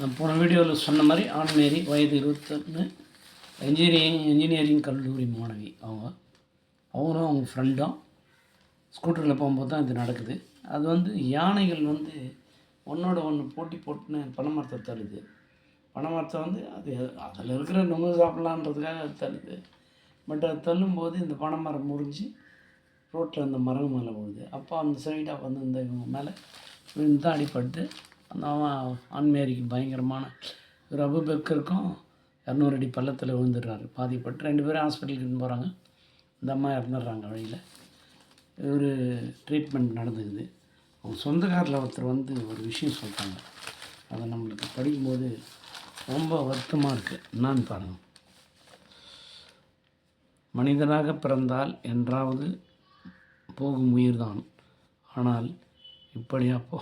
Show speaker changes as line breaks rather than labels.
நான் போன வீடியோவில் சொன்ன மாதிரி ஆண்மேரி வயது இருபத்தொன்று இன்ஜினியரிங் இன்ஜினியரிங் கல்லூரி மாணவி அவங்க. அவங்களும் அவங்க ஃப்ரெண்டும் ஸ்கூட்டரில் போகும்போது தான் இது நடக்குது. அது வந்து யானைகள் வந்து ஒன்றோட ஒன்று போட்டி போட்டுன்னு பனை மரத்தை தள்ளுது வந்து அது அதில் இருக்கிற நுங்கு சாப்பிட்லான்றதுக்காக அது தள்ளுது. பட் அது தள்ளும்போது இந்த பனை மரம் முறிஞ்சு ரோட்டில் அந்த மரம் மேலே போகுது. அப்போ அந்த சைடாக வந்து இந்த இவங்க மேலே விழுந்து தான் அடிப்பட்டு அந்த அவன் ஆண்மேரிக்கு பயங்கரமான ஒரு அபுபக்கருக்கும் இரநூறு அடி பள்ளத்தில் விழுந்துடுறாரு. பாதிப்பட்டு ரெண்டு பேரும் ஹாஸ்பிட்டலுக்கு போகிறாங்க இந்த அம்மா இறந்துடுறாங்க வழியில். ஒரு ட்ரீட்மெண்ட் நடந்துக்குது. அவங்க சொந்தக்காரில் ஒருத்தர் வந்து ஒரு விஷயம் சொல்கிறாங்க அதை நம்மளுக்கு படிக்கும்போது ரொம்ப வருத்தமாக இருக்குது என்னான்னு பாருங்கள் மனிதனாக பிறந்தால் என்றாவது போகும் உயிர்தான். ஆனால் இப்படியா போ